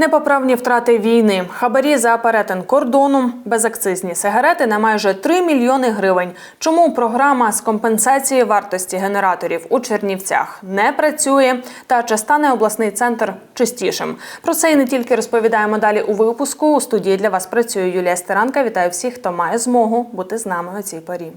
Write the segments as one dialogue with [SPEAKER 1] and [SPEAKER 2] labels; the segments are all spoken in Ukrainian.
[SPEAKER 1] Непоправні втрати війни, хабарі за перетин кордону, безакцизні сигарети на майже 3 мільйони гривень. Чому програма з компенсації вартості генераторів у Чернівцях не працює? Та чи стане обласний центр чистішим? Про це і не тільки розповідаємо далі у випуску. У студії для вас працює Юлія Стеранка. Вітаю всіх, хто має змогу бути з нами у цій порі.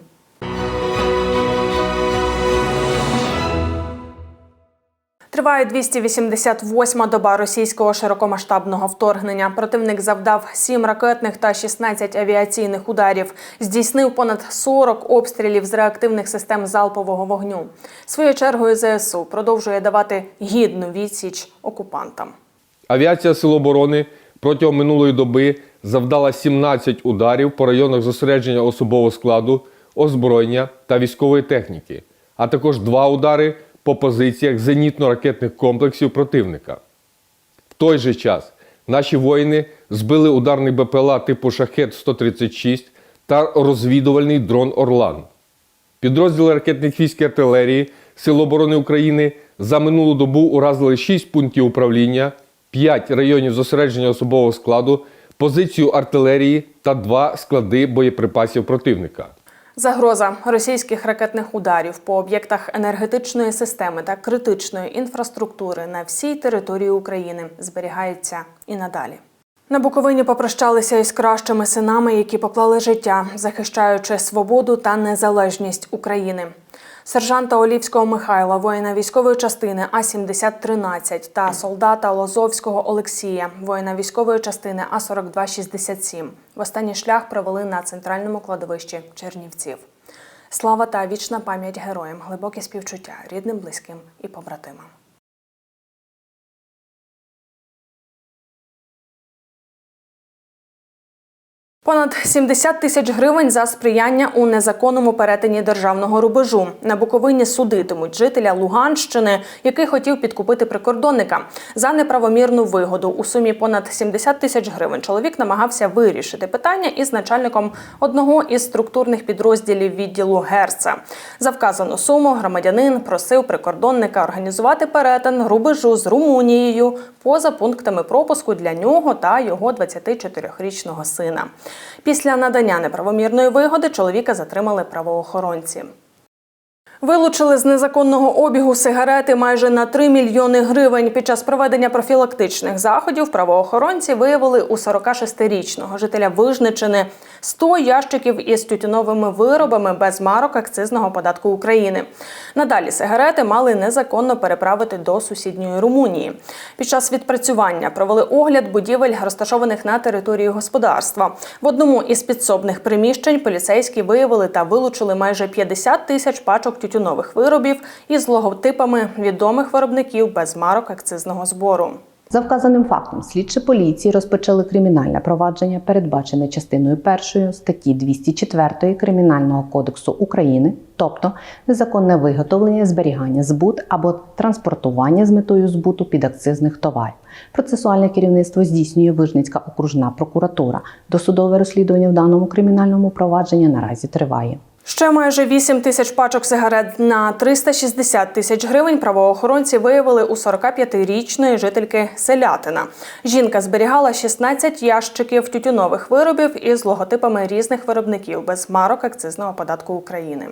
[SPEAKER 1] Триває 288-ма доба російського широкомасштабного вторгнення. Противник завдав 7 ракетних та 16 авіаційних ударів. Здійснив понад 40 обстрілів з реактивних систем залпового вогню. Своєю чергою ЗСУ продовжує давати гідну відсіч окупантам.
[SPEAKER 2] Авіація Сил оборони протягом минулої доби завдала 17 ударів по районах зосередження особового складу, озброєння та військової техніки, а також два удари по позиціях зенітно-ракетних комплексів противника. В той же час наші воїни збили ударний БПЛА типу Шахет-136 та розвідувальний дрон Орлан. Підрозділи ракетних військ і артилерії Сил оборони України за минулу добу уразили 6 пунктів управління, 5 районів зосередження особового складу, позицію артилерії та 2 склади боєприпасів противника.
[SPEAKER 1] Загроза російських ракетних ударів по об'єктах енергетичної системи та критичної інфраструктури на всій території України зберігається і надалі. На Буковині попрощалися із кращими синами, які поклали життя, захищаючи свободу та незалежність України. Сержанта Олівського Михайла, воїна військової частини А-7013 та солдата Лозовського Олексія, воїна військової частини А-4267. В останній шлях провели на центральному кладовищі Чернівців. Слава та вічна пам'ять героям, глибоке співчуття рідним, близьким і побратимам. Понад 70 тисяч гривень за сприяння у незаконному перетині державного рубежу. На Буковині судитимуть жителя Луганщини, який хотів підкупити прикордонника за неправомірну вигоду. У сумі понад 70 тисяч гривень чоловік намагався вирішити питання із начальником одного із структурних підрозділів відділу Герца. За вказану суму громадянин просив прикордонника організувати перетин рубежу з Румунією поза пунктами пропуску для нього та його 24-річного сина. Після надання неправомірної вигоди чоловіка затримали правоохоронці. Вилучили з незаконного обігу сигарети майже на 3 мільйони гривень. Під час проведення профілактичних заходів правоохоронці виявили у 46-річного жителя Вижничини 100 ящиків із тютюновими виробами без марок акцизного податку України. Надалі сигарети мали незаконно переправити до сусідньої Румунії. Під час відпрацювання провели огляд будівель, розташованих на території господарства. В одному із підсобних приміщень поліцейські виявили та вилучили майже 50 тисяч пачок тютюнових виробів із логотипами відомих виробників без марок акцизного збору.
[SPEAKER 3] За вказаним фактом, слідчі поліції розпочали кримінальне провадження, передбачене частиною 1 статті 204 Кримінального кодексу України, тобто незаконне виготовлення, зберігання, збут або транспортування з метою збуту підакцизних товарів. Процесуальне керівництво здійснює Вижницька окружна прокуратура. Досудове розслідування в даному кримінальному провадженні наразі триває.
[SPEAKER 1] Ще майже 8 тисяч пачок сигарет на 360 тисяч гривень правоохоронці виявили у 45-річної жительки Селятина. Жінка зберігала 16 ящиків тютюнових виробів із логотипами різних виробників без марок акцизного податку України.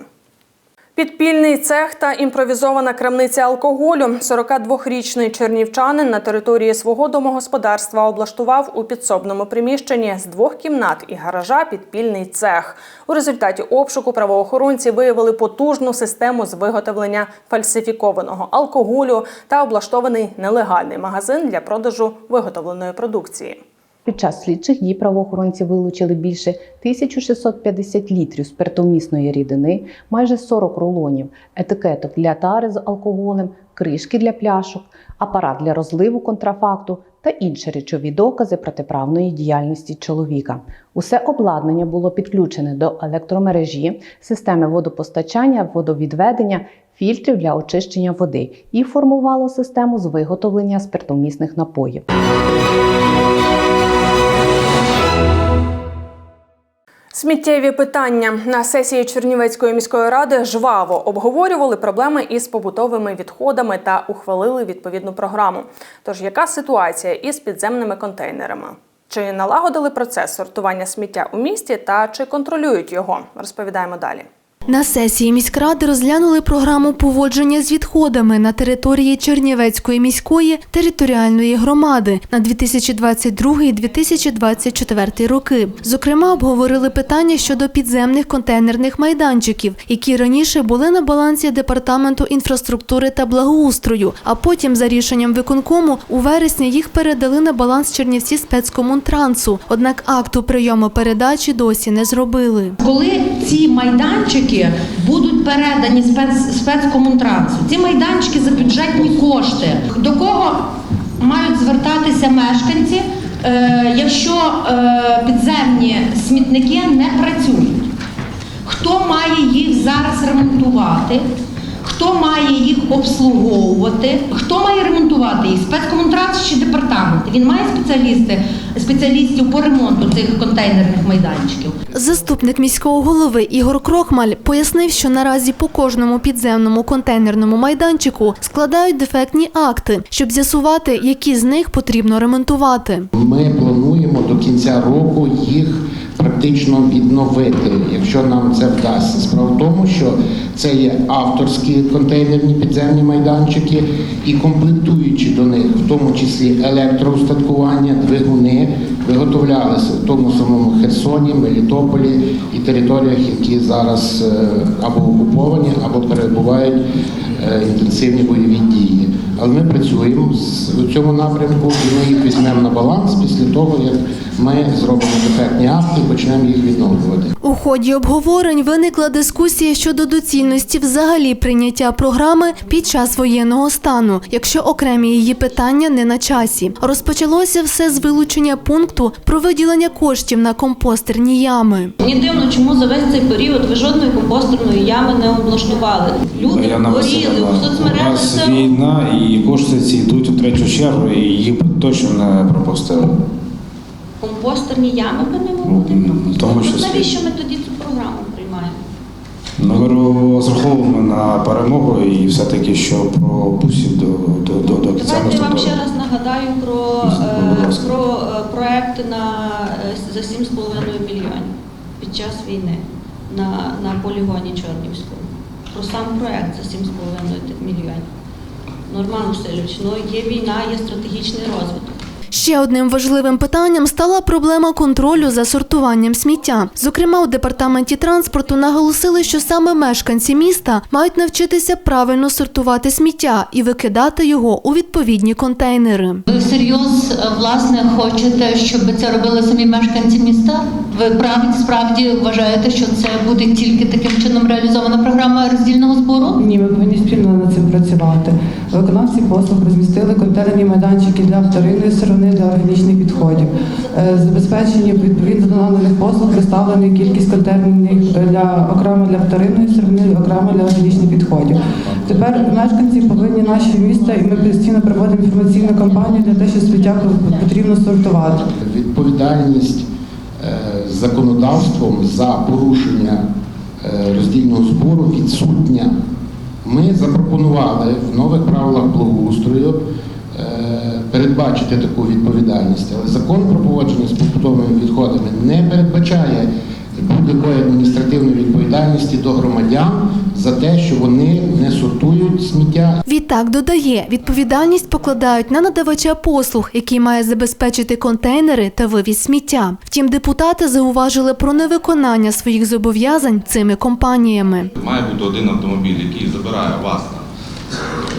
[SPEAKER 1] Підпільний цех та імпровізована крамниця алкоголю. 42-річний чернівчанин на території свого домогосподарства облаштував у підсобному приміщенні з двох кімнат і гаража підпільний цех. У результаті обшуку правоохоронці виявили потужну систему з виготовлення фальсифікованого алкоголю та облаштований нелегальний магазин для продажу виготовленої продукції.
[SPEAKER 3] Під час слідчих дій правоохоронці вилучили більше 1650 літрів спиртовмісної рідини, майже 40 рулонів, етикеток для тари з алкоголем, кришки для пляшок, апарат для розливу контрафакту та інші речові докази протиправної діяльності чоловіка. Усе обладнання було підключене до електромережі, системи водопостачання, водовідведення, фільтрів для очищення води і формувало систему з виготовлення спиртовмісних напоїв.
[SPEAKER 1] Сміттєві питання на сесії Чернівецької міської ради жваво обговорювали проблеми із побутовими відходами та ухвалили відповідну програму. Тож яка ситуація із підземними контейнерами? Чи налагодили процес сортування сміття у місті та чи контролюють його? Розповідаємо далі.
[SPEAKER 4] На сесії міськради розглянули програму поводження з відходами на території Чернівецької міської територіальної громади на 2022-2024 роки. Зокрема, обговорили питання щодо підземних контейнерних майданчиків, які раніше були на балансі департаменту інфраструктури та благоустрою, а потім за рішенням виконкому у вересні їх передали на баланс Чернівці спецкомунтрансу. Однак акту прийому передачі досі не зробили.
[SPEAKER 5] Коли ці майданчики будуть передані спец, спецкомунтрансу, ці майданчики за бюджетні кошти, до кого мають звертатися мешканці, е, якщо е, підземні смітники не працюють? Хто має їх зараз ремонтувати? Хто має їх обслуговувати? Хто має ремонтувати їх? Спецкомунтранс чи департамент? Він має спеціалісти, спеціалістів по ремонту цих контейнерних майданчиків.
[SPEAKER 4] Заступник міського голови Ігор Крохмаль пояснив, що наразі по кожному підземному контейнерному майданчику складають дефектні акти, щоб з'ясувати, які з них потрібно ремонтувати.
[SPEAKER 6] Ми плануємо до кінця року їх практично відновити, якщо нам це вдасться. Справа в тому, що це є авторські контейнерні підземні майданчики і комплектуючі до них, в тому числі електроустаткування, двигуни, виготовлялися в тому самому Херсоні, Мелітополі і територіях, які зараз е, або окуповані, або перебувають е, інтенсивні бойові дії. Але ми працюємо у цьому напрямку і ми їх візьмемо на баланс після того, як ми зробимо дефектні акти і почнемо їх відновлювати.
[SPEAKER 4] У ході обговорень виникла дискусія щодо доцільності взагалі прийняття програми під час воєнного стану, якщо окремі її питання не на часі. Розпочалося все з вилучення пункту про виділення коштів на компостерні ями.
[SPEAKER 7] Мені дивно, чому за весь цей період ви жодної компостерної ями не облаштували. Люди
[SPEAKER 8] Яна
[SPEAKER 7] горіли у
[SPEAKER 8] у
[SPEAKER 7] соцмережах.
[SPEAKER 8] нас
[SPEAKER 7] Це
[SPEAKER 8] війна і кошти ці йдуть у третю чергу, і їх точно не пропустили.
[SPEAKER 7] Компостерні ями би не
[SPEAKER 8] Ну, тому
[SPEAKER 7] пропустити.
[SPEAKER 8] числі.
[SPEAKER 7] Навіщо ми тоді цю програму приймаємо?
[SPEAKER 8] Ми розраховуємо на перемогу і все-таки, що про бусів до, до, до, до
[SPEAKER 7] Давайте я вам ще раз нагадаю про, е, про е, на е, за 7,5 мільйонів під час війни на, на полігоні Чорнівському. Про сам проект за 7,5 мільйонів. Норман Васильович, ну є війна, є стратегічний розвиток.
[SPEAKER 4] Ще одним важливим питанням стала проблема контролю за сортуванням сміття. Зокрема, у департаменті транспорту наголосили, що саме мешканці міста мають навчитися правильно сортувати сміття і викидати його у відповідні контейнери.
[SPEAKER 9] Ви всерйоз е, власне хочете, щоб це робили самі мешканці міста? Ви правді справді вважаєте, що це буде тільки таким чином реалізована програма роздільного збору?
[SPEAKER 10] Ні, ми повинні спільно над цим працювати. Виконавці послуг розмістили контейнерні майданчики для вторинної сировини для органічних відходів. Е, Забезпечені відповідно до наданих послуг представлена кількість контейнерних е, для окремо для вторинної сировини, окремо для органічних відходів. Тепер мешканці повинні наші міста, і ми постійно проводимо інформаційну кампанію для того, що сміття потрібно сортувати.
[SPEAKER 6] Відповідальність е, законодавством за порушення роздільного збору відсутня. Ми запропонували в нових правилах благоустрою передбачити таку відповідальність, але закон про поводження з побутовими відходами не передбачає будь-якої адміністративної відповідальності до громадян за те, що вони не сортують сміття
[SPEAKER 4] Відтак додає, відповідальність покладають на надавача послуг, який має забезпечити контейнери та вивіз сміття. Втім, депутати зауважили про невиконання своїх зобов'язань цими компаніями.
[SPEAKER 11] Має бути один автомобіль, який забирає вас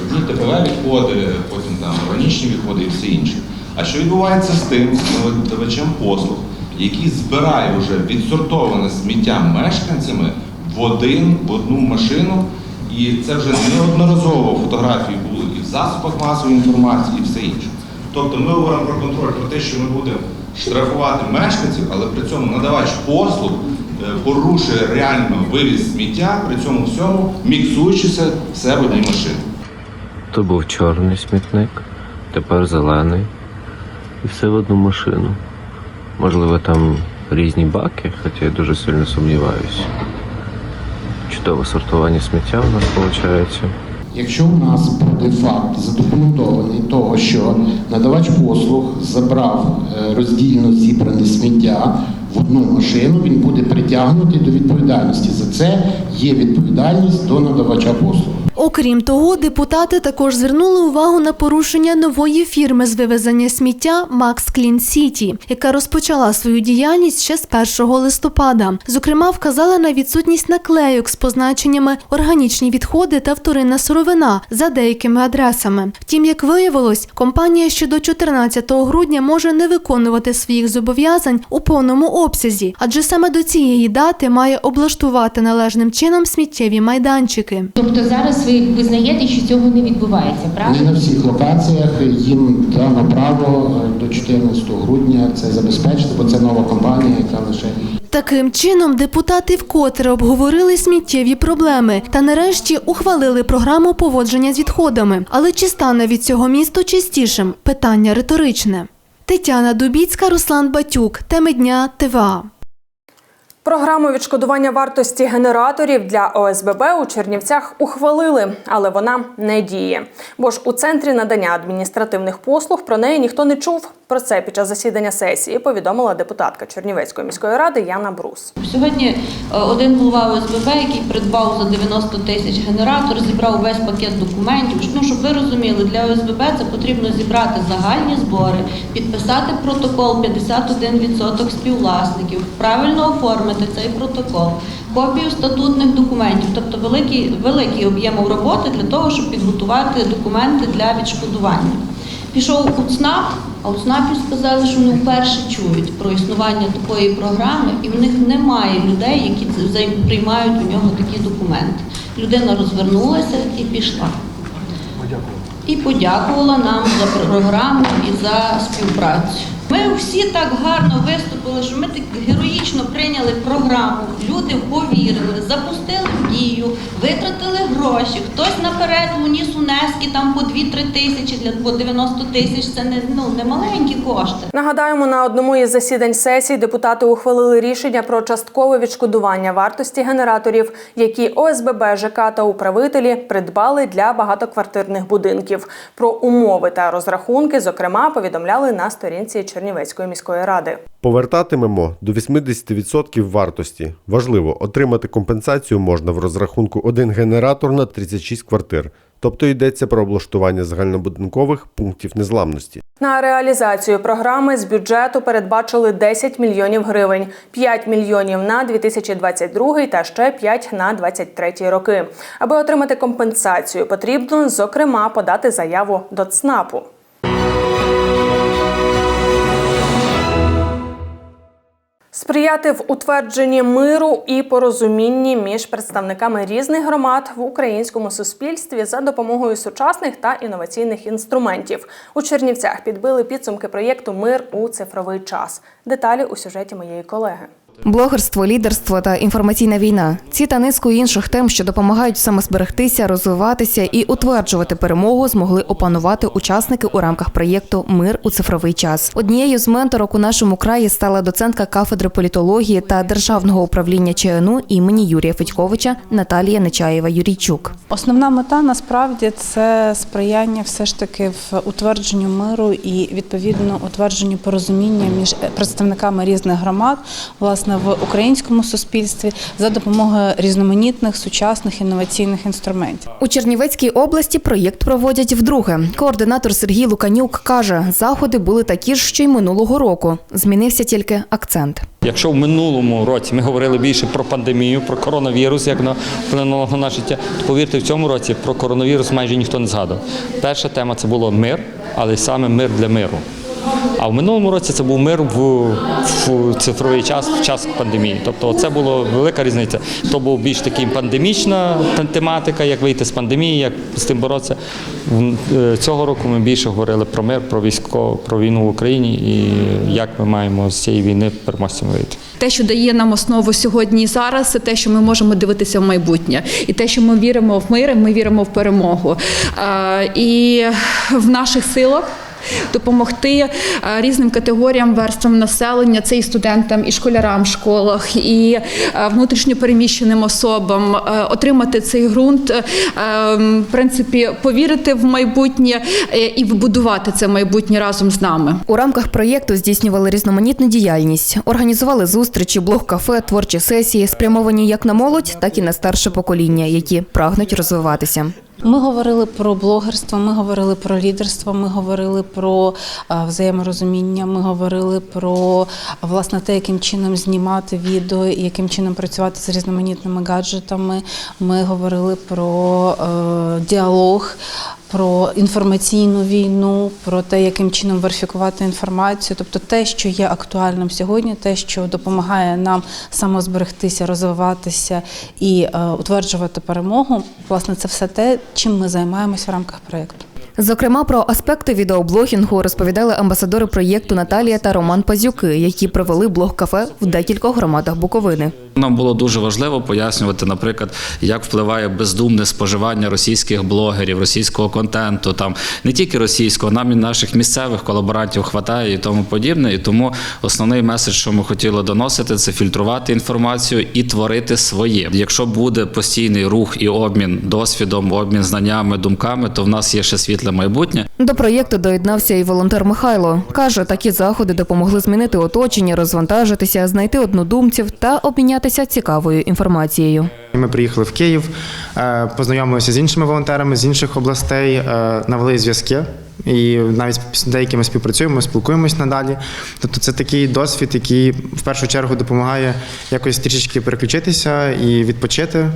[SPEAKER 11] ті ТПВ відходи, потім там органічні відходи і все інше. А що відбувається з тим з надавачем послуг, який збирає вже відсортоване сміття мешканцями в один, в одну машину, і це вже неодноразово фотографії були і в засобах масової інформації, і все інше. Тобто ми говоримо про контроль, про те, що ми будемо штрафувати мешканців, але при цьому надавач послуг е, порушує реально вивіз сміття, при цьому всьому міксуючися все в одній машині.
[SPEAKER 12] То був чорний смітник, тепер зелений. І все в одну машину. Можливо, там різні баки, хоча я дуже сильно сумніваюся. Чудове сортування сміття у нас виходить.
[SPEAKER 6] Якщо у нас буде факт задокументований того, що надавач послуг забрав е, роздільно зібране сміття в одну машину, він буде притягнутий до відповідальності. За це є відповідальність до надавача послуг.
[SPEAKER 4] Окрім того, депутати також звернули увагу на порушення нової фірми з вивезення сміття Max Clean City, яка розпочала свою діяльність ще з 1 листопада. Зокрема, вказала на відсутність наклейок з позначеннями органічні відходи та вторинна сировина за деякими адресами. Втім, як виявилось, компанія ще до 14 грудня може не виконувати своїх зобов'язань у повному обсязі, адже саме до цієї дати має облаштувати належним чином сміттєві майданчики.
[SPEAKER 13] Тобто зараз ви визнаєте, що цього не відбувається,
[SPEAKER 6] Не на всіх локаціях їм дано право е, до 14 грудня це забезпечити, бо це нова компанія, яка лише
[SPEAKER 4] Таким чином, депутати вкотре обговорили сміттєві проблеми та нарешті ухвалили програму поводження з відходами. Але чи стане від цього місто чистішим? Питання риторичне. Тетяна Дубіцька, Руслан Батюк. Теми дня ТВА.
[SPEAKER 1] Програму відшкодування вартості генераторів для ОСББ у Чернівцях ухвалили, але вона не діє. Бо ж у центрі надання адміністративних послуг про неї ніхто не чув. Про це під час засідання сесії повідомила депутатка Чернівецької міської ради Яна Брус.
[SPEAKER 7] Сьогодні е, один голова ОСББ, який придбав за 90 тисяч генератор, зібрав весь пакет документів. Ну, щоб ви розуміли, для ОСББ це потрібно зібрати загальні збори, підписати протокол 51% співвласників, правильно оформити цей протокол, копію статутних документів, тобто великий, великий об'єм роботи для того, щоб підготувати документи для відшкодування. Пішов у ЦНАП, а у ЦНАПі сказали, що вони вперше чують про існування такої програми, і в них немає людей, які приймають у нього такі документи. Людина розвернулася і пішла. І подякувала нам за програму і за співпрацю. Ми всі так гарно виступили, що ми так героїчно прийняли програму. Люди повірили, запустили дію, витратили гроші. Хтось наперед уніс унески там по 2-3 тисячі для по 90 тисяч. Це не ну не маленькі кошти.
[SPEAKER 1] Нагадаємо, на одному із засідань сесії депутати ухвалили рішення про часткове відшкодування вартості генераторів, які ОСББ, ЖК та управителі придбали для багатоквартирних будинків. Про умови та розрахунки, зокрема, повідомляли на сторінці Чернівецької міської ради.
[SPEAKER 14] Повертатимемо до 80% вартості. Важливо, отримати компенсацію можна в розрахунку один генератор на 36 квартир. Тобто йдеться про облаштування загальнобудинкових пунктів незламності.
[SPEAKER 1] На реалізацію програми з бюджету передбачили 10 мільйонів гривень, 5 мільйонів на 2022 та ще 5 на 2023 роки. Аби отримати компенсацію, потрібно зокрема подати заяву до ЦНАПу. Сприяти в утвердженні миру і порозумінні між представниками різних громад в українському суспільстві за допомогою сучасних та інноваційних інструментів. У Чернівцях підбили підсумки проєкту Мир у цифровий час. Деталі у сюжеті моєї колеги.
[SPEAKER 15] Блогерство, лідерство та інформаційна війна ці та низку інших тем, що допомагають самозберегтися, розвиватися і утверджувати перемогу, змогли опанувати учасники у рамках проєкту Мир у цифровий час. Однією з менторок у нашому краї стала доцентка кафедри політології та державного управління ЧНУ імені Юрія Федьковича Наталія Нечаєва Юрійчук.
[SPEAKER 16] Основна мета насправді це сприяння все ж таки в утвердженню миру і відповідно утвердженню порозуміння між представниками різних громад, власне, в українському суспільстві за допомогою різноманітних сучасних інноваційних інструментів.
[SPEAKER 15] У Чернівецькій області проєкт проводять вдруге. Координатор Сергій Луканюк каже, заходи були такі ж, що й минулого року. Змінився тільки акцент.
[SPEAKER 17] Якщо в минулому році ми говорили більше про пандемію, про коронавірус, як на вплинуло на наше життя, то повірте, в цьому році про коронавірус майже ніхто не згадував. Перша тема це було мир, але саме мир для миру. А в минулому році це був мир в, в цифровий час, в час пандемії. Тобто це була велика різниця. То був більш такий пандемічна тематика, як вийти з пандемії, як з тим боротися. Е, Цього року ми більше говорили про мир, про військо, про війну в Україні і як ми маємо з цієї війни переможцями вийти.
[SPEAKER 18] Те, що дає нам основу сьогодні і зараз, це те, що ми можемо дивитися в майбутнє, і те, що ми віримо в мир, ми віримо в перемогу. І в наших силах допомогти е, різним категоріям верствам населення, це і студентам, і школярам в школах, і е, внутрішньо переміщеним особам е, отримати цей ґрунт, в принципі, повірити в майбутнє і вбудувати це майбутнє разом з нами.
[SPEAKER 15] У рамках проєкту здійснювали різноманітну діяльність, організували зустрічі, блог-кафе, творчі сесії, спрямовані як на молодь, так і на старше покоління, які прагнуть розвиватися.
[SPEAKER 16] Ми говорили про блогерство, ми говорили про лідерство, ми говорили про взаєморозуміння, ми говорили про власне те, яким чином знімати відео, яким чином працювати з різноманітними гаджетами. Ми говорили про е, діалог. Про інформаційну війну, про те, яким чином верифікувати інформацію, тобто те, що є актуальним сьогодні, те, що допомагає нам самозберегтися, розвиватися і е, утверджувати перемогу. Власне, це все те, чим ми займаємося в рамках проєкту.
[SPEAKER 15] Зокрема, про аспекти відеоблогінгу розповідали амбасадори проєкту Наталія та Роман Пазюки, які провели блог-кафе в декількох громадах Буковини.
[SPEAKER 19] Нам було дуже важливо пояснювати, наприклад, як впливає бездумне споживання російських блогерів, російського контенту, там не тільки російського, нам і наших місцевих колаборантів хватає і тому подібне. І тому основний меседж, що ми хотіли доносити, це фільтрувати інформацію і творити своє. Якщо буде постійний рух і обмін досвідом, обмін знаннями, думками, то в нас є ще світле майбутнє.
[SPEAKER 15] До проєкту доєднався і волонтер Михайло. Каже, такі заходи допомогли змінити оточення, розвантажитися, знайти однодумців та обмінятися цікавою інформацією.
[SPEAKER 20] Ми приїхали в Київ, е, познайомилися з іншими волонтерами з інших областей, е, навели зв'язки. І навіть з деякими співпрацюємо, спілкуємось надалі. Тобто це такий досвід, який в першу чергу допомагає якось трішечки переключитися і відпочити. Е,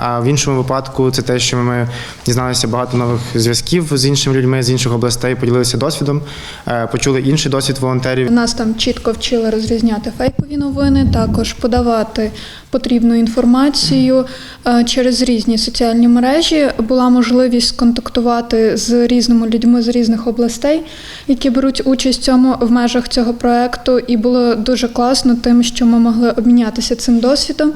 [SPEAKER 20] А в іншому випадку це те, що ми дізналися багато нових зв'язків з іншими людьми з інших областей, поділилися досвідом, е, почули інший досвід волонтерів.
[SPEAKER 21] Нас там чітко вчили розрізняти фейкові новини, також подавати потрібну інформацію е, через різні соціальні мережі. Була можливість контактувати з різними людьми з різних областей, які беруть участь в цьому в межах цього проекту. І було дуже класно тим, що ми могли обмінятися цим досвідом.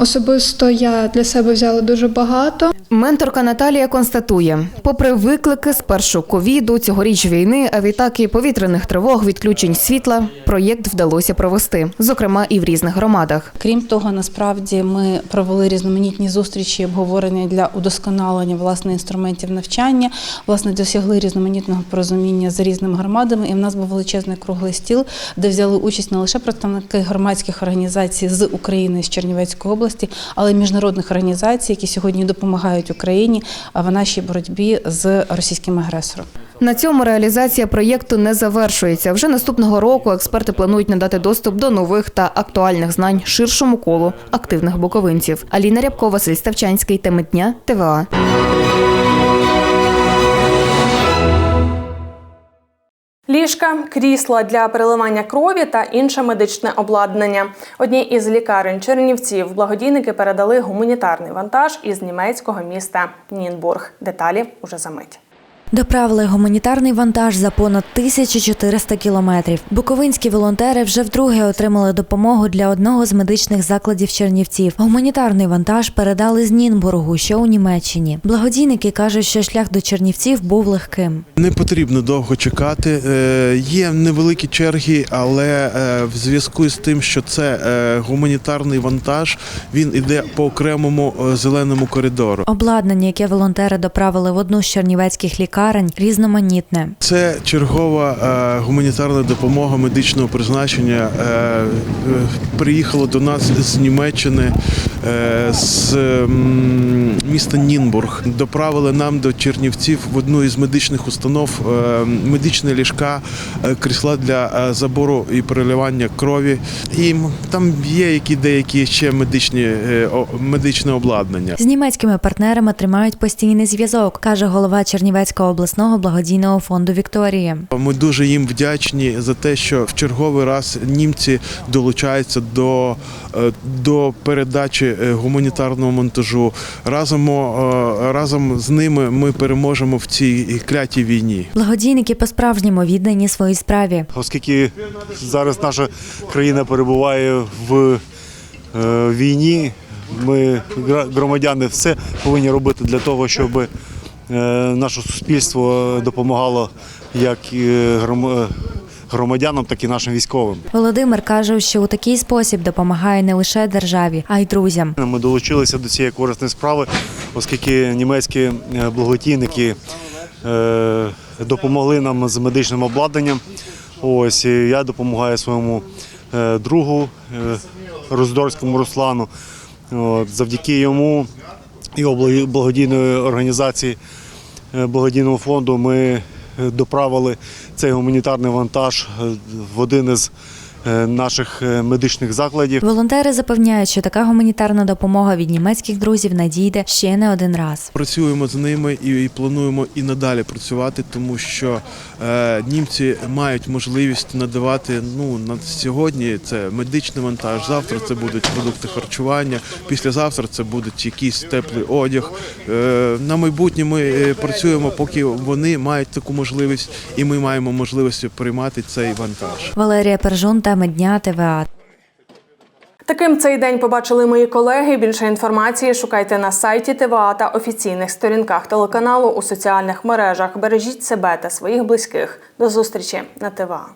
[SPEAKER 21] Особисто я для себе взяла дуже багато.
[SPEAKER 15] Менторка Наталія констатує: попри виклики спершу ковіду, цьогоріч війни, а відтак і повітряних тривог, відключень світла, проєкт вдалося провести, зокрема і в різних громадах.
[SPEAKER 16] Крім того, насправді ми провели різноманітні зустрічі, обговорення для удосконалення власне інструментів навчання, власне досягли різноманітного порозуміння з різними громадами. І в нас був величезний круглий стіл, де взяли участь не лише представники громадських організацій з України з Чернівецької області, але й міжнародних організацій, які сьогодні допомагають Україні в нашій боротьбі з російським агресором.
[SPEAKER 15] На цьому реалізація проєкту не завершується. Вже наступного року експерти планують надати доступ до нових та актуальних знань ширшому колу активних буковинців. Аліна Рябко, Василь Ставчанський, теми дня, ТВА.
[SPEAKER 1] Ліжка, крісла для переливання крові та інше медичне обладнання. Одній із лікарень Чернівців благодійники передали гуманітарний вантаж із німецького міста Нінбург. Деталі уже за мить.
[SPEAKER 22] Доправили гуманітарний вантаж за понад 1400 кілометрів. Буковинські волонтери вже вдруге отримали допомогу для одного з медичних закладів Чернівців. Гуманітарний вантаж передали з Нінбургу, що у Німеччині. Благодійники кажуть, що шлях до Чернівців був легким.
[SPEAKER 23] Не потрібно довго чекати. Е, Є невеликі черги, але е, в зв'язку з тим, що це е, гуманітарний вантаж, він іде по окремому зеленому коридору.
[SPEAKER 22] Обладнання, яке волонтери доправили в одну з чернівецьких лікарень, різноманітне.
[SPEAKER 23] Це чергова е, гуманітарна допомога медичного призначення. Е, е, приїхало до нас з Німеччини, е, з міста Нінбург. Доправили нам до Чернівців в одну із медичних установ е, медичні ліжка, крісла для забору і переливання крові. І там є які деякі ще медичні медичне обладнання.
[SPEAKER 22] З німецькими партнерами тримають постійний зв'язок, каже голова Чернівецького обласного благодійного фонду Вікторія.
[SPEAKER 23] Ми дуже їм вдячні за те, що в черговий раз німці долучаються до, е, до передачі е, гуманітарного монтажу. Разом, е, разом з ними ми переможемо в цій клятій війні.
[SPEAKER 22] Благодійники по-справжньому віддані своїй справі.
[SPEAKER 24] Оскільки зараз наша країна перебуває в війні, ми, громадяни, все повинні робити для того, щоб наше суспільство допомагало як і громадянам, так і нашим військовим.
[SPEAKER 22] Володимир каже, що у такий спосіб допомагає не лише державі, а й друзям.
[SPEAKER 24] Ми долучилися до цієї корисної справи, оскільки німецькі е, благодійники е, допомогли нам з медичним обладнанням. Ось я допомагаю своєму е, другу е, Роздорському Руслану. Завдяки йому і благодійної організації е, благодійного фонду. Ми е, доправили цей гуманітарний вантаж е, в один із е, наших е, медичних закладів.
[SPEAKER 22] Волонтери запевняють, що така гуманітарна допомога від німецьких друзів надійде ще не один раз.
[SPEAKER 23] Працюємо з ними і, і плануємо і надалі працювати, тому що е, німці мають можливість надавати ну на сьогодні це медичний вантаж. Завтра це будуть продукти харчування. Післязавтра це будуть якийсь теплий одяг. Е, на майбутнє ми е, працюємо, поки вони мають таку можливість, і ми маємо можливість приймати цей вантаж.
[SPEAKER 22] Валерія Пержун та Медня ТВА.
[SPEAKER 1] Таким цей день побачили мої колеги. Більше інформації шукайте на сайті ТВА та офіційних сторінках телеканалу у соціальних мережах. Бережіть себе та своїх близьких. До зустрічі на ТВА.